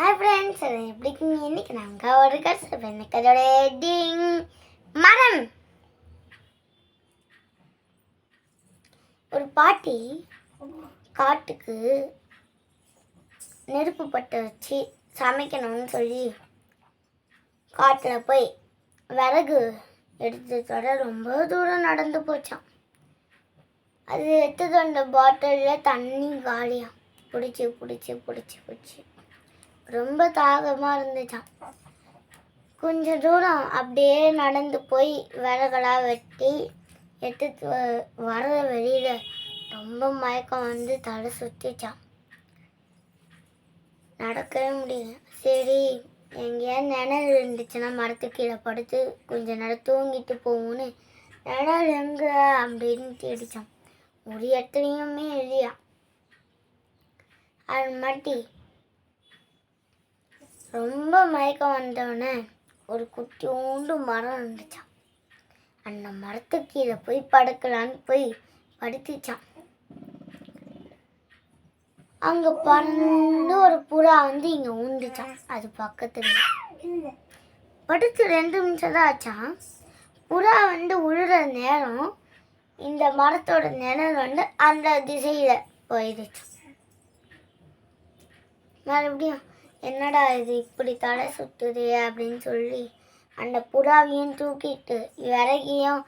Hi friends அது எப்படி இருக்கீங்க? இன்னைக்கு நாங்கள் ஒரு கஷ்டம் எனக்கு அதோட டிங் மரம். ஒரு பாட்டி காட்டுக்கு நெருப்பு பட்டு வச்சு சமைக்கணும்னு சொல்லி காட்டில் போய் விறகு எடுத்ததோட ரொம்ப தூரம் நடந்து போச்சான் அது எடுத்தது அந்த பாட்டிலில் தண்ணி காலியாக பிடிச்சி பிடிச்சி பிடிச்சி பிடிச்சி. ரொம்ப தாகமாக இருந்துச்சான் கொஞ்ச தூரம் அப்படியே நடந்து போய் விறகெல்லாம் வெட்டி எடுத்து வ- வர வெளியில் ரொம்ப மயக்கம் வந்து தலை சுற்றிச்சான் நடக்கவே முடியல. சரி எங்கேயாவது நிழல் இருந்துச்சுன்னா மரத்து கீழே படுத்து கொஞ்ச நேரம் தூங்கிட்டு போகும்னு நிழல் எங்க அப்படின்னு தேடிச்சான் ஒரு இடத்துலையுமே இல்லையா? அது மாட்டி ரொம்ப மயக்கம் வந்தோடனே ஒரு குட்டியோண்டு மரம் இருந்துச்சான் அந்த மரத்துக்கு கீழே போய் படுக்கலான்னு போய் படுத்துச்சான் அங்கே பறந்து ஒரு புறா வந்து இங்கே ஊந்துச்சான் அது பக்கத்துல. படுத்து ரெண்டு நிமிஷம் தான் ஆச்சான் புறா வந்து உழுற நேரம் இந்த மரத்தோட நிழல் வந்து அந்த திசையில் போயிடுச்சு. மறுபடியும் என்னடா இது இப்படி தலை சுற்றுது அப்படின்னு சொல்லி அந்த புறாவையும் தூக்கிட்டு விறகையும்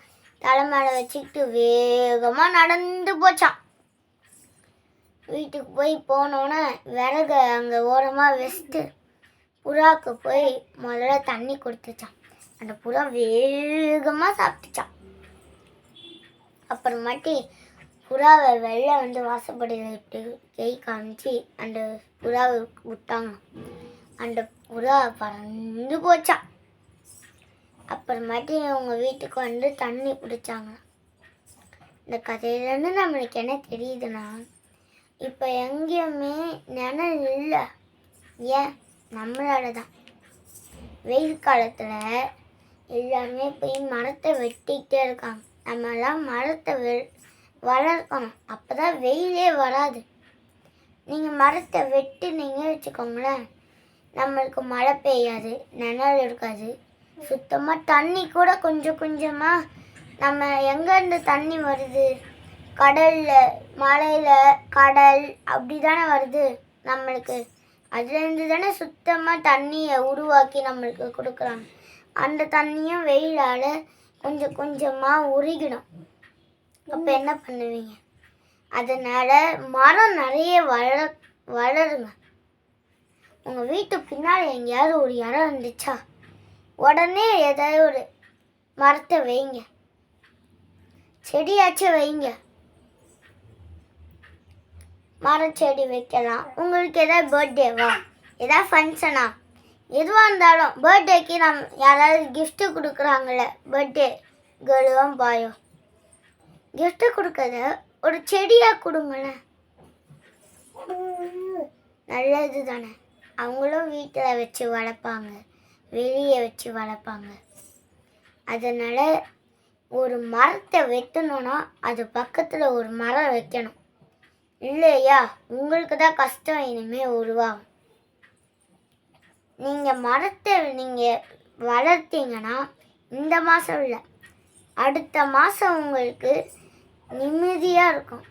தலை மேலே வச்சுக்கிட்டு வேகமாக நடந்து போச்சான் வீட்டுக்கு போய் போனோன்னே விறகு அங்கே ஓரமாக வச்சுட்டு புறாவுக்கு போய் முதல்ல தண்ணி கொடுத்துச்சான் அந்த புறா வேகமாக சாப்பிட்டுச்சான் அப்புறமாட்டி புறாவை வெளில வந்து வாசப்படியில் இப்படி கை காமிச்சு அந்த புறாவை விட்டாங்க. அந்த புறா பறந்து போச்சான் அப்புறமாட்டி அவங்க வீட்டுக்கு வந்து தண்ணி பிடிச்சாங்க இந்த கதையிலேருந்து நம்மளுக்கு என்ன தெரியுதுன்னா இப்போ எங்கேயுமே நிழல் இல்லை. ஏன்? நம்மளால தான். வெயில் காலத்தில் எல்லாருமே போய் மரத்தை வெட்டிக்கிட்டே இருக்காங்க. நம்மலாம் மரத்தை வெ வளர்க்கணும். அப்போ தான் வெயிலே வராது. நீங்கள் மரத்தை வெட்டுனீங்க வச்சுக்கோங்களேன். நம்மளுக்கு மழை பெய்யாது நிழல் இருக்காது. சுத்தமாக தண்ணி கூட கொஞ்சம் கொஞ்சமாக நம்ம எங்கேருந்து தண்ணி வருது? கடலில் மலையில் கடல் அப்படி தானே வருது நம்மளுக்கு. அதுலேருந்து தானே சுத்தமாக தண்ணியை உருவாக்கி நம்மளுக்கு கொடுக்குறாங்க. அந்த தண்ணியும் வெயிலால் கொஞ்சம் கொஞ்சமாக உருகிடும். அப்போ என்ன பண்ணுவீங்க? அதனால் மரம் நிறைய வள வளருங்க. உங்கள் வீட்டு பின்னால் எங்கேயாவது ஒரு இடம் இருந்துச்சா? உடனே ஏதாவது ஒரு மரத்தை வைங்க. செடியாச்சும் வைங்க. மரச்செடி வைக்கலாம். உங்களுக்கு எதாவது பர்த்டேவா எதாவது ஃபங்க்ஷனா எதுவாக இருந்தாலும் பர்த்டேக்கு நம் யாராவது கிஃப்ட்டு கொடுக்குறாங்கள பர்த்டே கேர்ளும் பாயும் கிஃப்ட் கொடுக்கறத ஒரு செடியாக கொடுங்களேன் நல்லது தானே. அவங்களும் வீட்டில் வச்சு வளர்ப்பாங்க. வெளியே வச்சு வளர்ப்பாங்க. அதனால் ஒரு மரத்தை வெட்டணும்னா அது பக்கத்தில் ஒரு மரம் வைக்கணும். இல்லையா? உங்களுக்கு தான் கஷ்டம் இனிமேல் உருவாகும். நீங்கள் மரத்தை நீங்கள் வளர்த்தீங்கன்னா இந்த மாதம் இல்லை அடுத்த மாதம் உங்களுக்கு நிம்மதியாக இருக்கும்.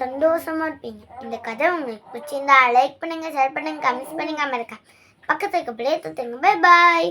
சந்தோஷமாக இருப்பீங்க. இந்த கதை உங்களுக்கு பிடிச்சிருந்தா லைக் பண்ணுங்கள் ஷேர் பண்ணுங்கள் கமெண்ட்ஸ் பண்ணுங்க மறக்க பக்கத்துக்கு பிள்ளைய தூத்துங்க பை பாய்